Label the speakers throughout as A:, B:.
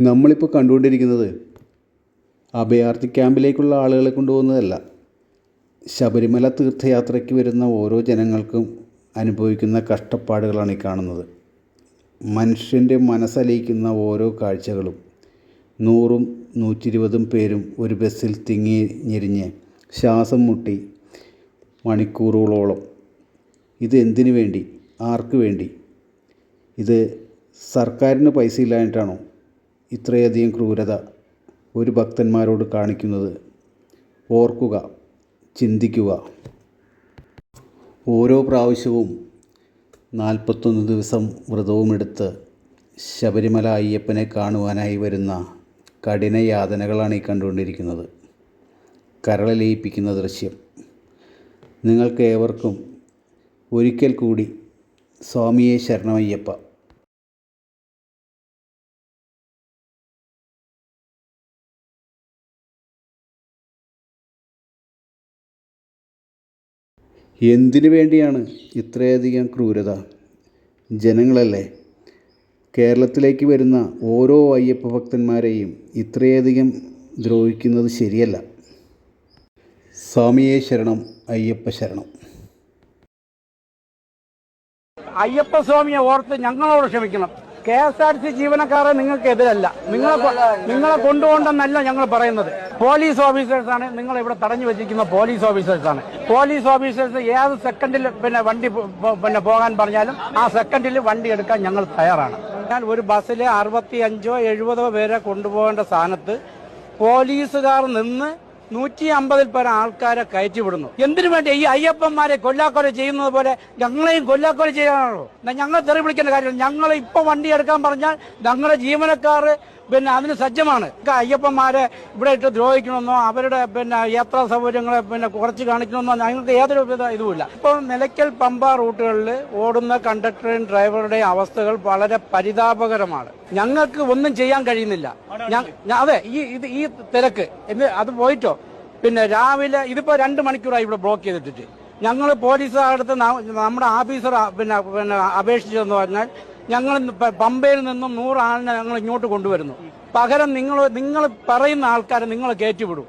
A: നമ്മളിപ്പോൾ കണ്ടുകൊണ്ടിരിക്കുന്നത് അഭയാർത്ഥി ക്യാമ്പിലേക്കുള്ള ആളുകളെ കൊണ്ടുപോകുന്നതല്ല. ശബരിമല തീർത്ഥയാത്രയ്ക്ക് വരുന്ന ഓരോ ജനങ്ങൾക്കും അനുഭവിക്കുന്ന കഷ്ടപ്പാടുകളാണ് ഈ കാണുന്നത്. മനുഷ്യന്റെ മനസ്സലിയിക്കുന്ന ഓരോ കാഴ്ചകളും നൂറും നൂറ്റിരുപതും പേരും ഒരു ബസ്സിൽ തിങ്ങി ഞെരിഞ്ഞ് ശ്വാസം മുട്ടി മണിക്കൂറുകളോളം. ഇത് എന്തിനു വേണ്ടി? ആർക്ക് വേണ്ടി? ഇത് സർക്കാരിന് പൈസ ഇല്ലാഞ്ഞിട്ടാണോ? ഇത്രയധികം ക്രൂരത ഒരു ഭക്തന്മാരോട് കാണിക്കുന്നത് ഓർക്കുക ചിന്തിക്കുക. ഓരോ പ്രാവശ്യവും നാൽപ്പത്തൊന്ന് ദിവസം വ്രതവുമെടുത്ത് ശബരിമല അയ്യപ്പനെ കാണുവാനായി വരുന്ന കഠിന യാതനകളാണ് ഈ കണ്ടുകൊണ്ടിരിക്കുന്നത്. കരളലയിപ്പിക്കുന്ന ദൃശ്യം. നിങ്ങൾക്ക് ഏവർക്കും ഒരിക്കൽ കൂടി സ്വാമിയെ ശരണമയ്യപ്പ. എന്തിനു വേണ്ടിയാണ് ഇത്രയധികം ക്രൂരത? ജനങ്ങളല്ലേ കേരളത്തിലേക്ക് വരുന്ന ഓരോ അയ്യപ്പ ഭക്തന്മാരെയും ഇത്രയധികം ദ്രോഹിക്കുന്നത് ശരിയല്ല. സ്വാമിയെ ശരണം അയ്യപ്പ ശരണം.
B: അയ്യപ്പസ്വാമിയെ ഓർത്ത് ഞങ്ങളോട് ക്ഷമിക്കണം. കെ എസ് ആർ സി ജീവനക്കാരെ നിങ്ങൾക്ക് എതിരല്ല നിങ്ങളെ നിങ്ങളെ കൊണ്ടുപോകണ്ടെന്നല്ല ഞങ്ങൾ പറയുന്നത്. പോലീസ് ഓഫീസേഴ്സാണ് നിങ്ങൾ ഇവിടെ തടഞ്ഞു വെച്ചിരിക്കുന്ന പോലീസ് ഓഫീസേഴ്സാണ്. പോലീസ് ഓഫീസേഴ്സ് ഏത് സെക്കൻഡിൽ പിന്നെ വണ്ടി പിന്നെ പോകാൻ പറഞ്ഞാലും ആ സെക്കൻഡിൽ വണ്ടി എടുക്കാൻ ഞങ്ങൾ തയ്യാറാണ്. ഞാൻ ഒരു ബസ്സിൽ അറുപത്തി അഞ്ചോ എഴുപതോ പേരെ കൊണ്ടുപോകേണ്ട സ്ഥാനത്ത് പോലീസുകാർ നിന്ന് നൂറ്റി അമ്പതിൽ പരം ആൾക്കാരെ കയറ്റിവിടുന്നു. എന്തിനു വേണ്ടി ഈ അയ്യപ്പന്മാരെ കൊല്ലാക്കൊല ചെയ്യുന്നത് പോലെ ഞങ്ങളെയും കൊല്ലാക്കൊല ചെയ്യാനാണോ? ഞങ്ങൾ തെറി വിളിക്കേണ്ട കാര്യം ഞങ്ങൾ ഇപ്പൊ വണ്ടി എടുക്കാൻ പറഞ്ഞാൽ ഞങ്ങളുടെ ജീവനക്കാർ പിന്നെ അതിന് സജ്ജമാണ്. അയ്യപ്പന്മാരെ ഇവിടെ ഇട്ട് ദ്രോഹിക്കണമെന്നോ അവരുടെ പിന്നെ യാത്രാ സൗകര്യങ്ങളെ പിന്നെ കുറച്ച് കാണിക്കണമെന്നോ ഞങ്ങൾക്ക് യാതൊരു ഇതുമില്ല. ഇപ്പോൾ നിലയ്ക്കൽ പമ്പ റൂട്ടുകളിൽ ഓടുന്ന കണ്ടക്ടറുടെയും ഡ്രൈവറുടെയും അവസ്ഥകൾ വളരെ പരിതാപകരമാണ്. ഞങ്ങൾക്ക് ഒന്നും ചെയ്യാൻ കഴിയുന്നില്ല. അതെ ഈ ഇത് ഈ തിരക്ക് എന്ന് അത് പോയിട്ടോ? പിന്നെ രാവിലെ ഇതിപ്പോ രണ്ട് മണിക്കൂറായി ഇവിടെ ബ്ലോക്ക് ചെയ്തിട്ടിട്ട്. ഞങ്ങൾ പോലീസുകാരുടെ അടുത്ത് നമ്മുടെ ഓഫീസർ പിന്നെ പിന്നെ പറഞ്ഞാൽ ഞങ്ങൾ പമ്പയിൽ നിന്നും നൂറ് ആളിനെ ഞങ്ങൾ ഇങ്ങോട്ട് കൊണ്ടുവരുന്നു. പകരം നിങ്ങൾ നിങ്ങൾ പറയുന്ന ആൾക്കാരെ നിങ്ങൾ കയറ്റിവിടും.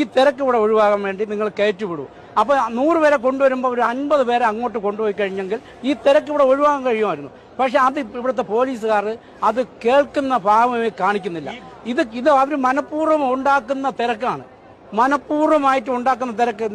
B: ഈ തിരക്ക് ഇവിടെ ഒഴിവാകാൻ വേണ്ടി നിങ്ങൾ കയറ്റിവിടും. അപ്പൊ നൂറ് പേരെ കൊണ്ടുവരുമ്പോൾ ഒരു അൻപത് പേരെ അങ്ങോട്ട് കൊണ്ടുപോയി കഴിഞ്ഞെങ്കിൽ ഈ തിരക്ക് ഇവിടെ ഒഴിവാക്കാൻ കഴിയുമായിരുന്നു. പക്ഷെ അത് ഇവിടുത്തെ പോലീസുകാർ അത് കേൾക്കുന്ന ഭാവമേ കാണിക്കുന്നില്ല. ഇത് ഇത് അവർ മനഃപൂർവം ഉണ്ടാക്കുന്ന തിരക്കാണ്. മനഃപൂർവമായിട്ട് ഉണ്ടാക്കുന്ന തിരക്ക്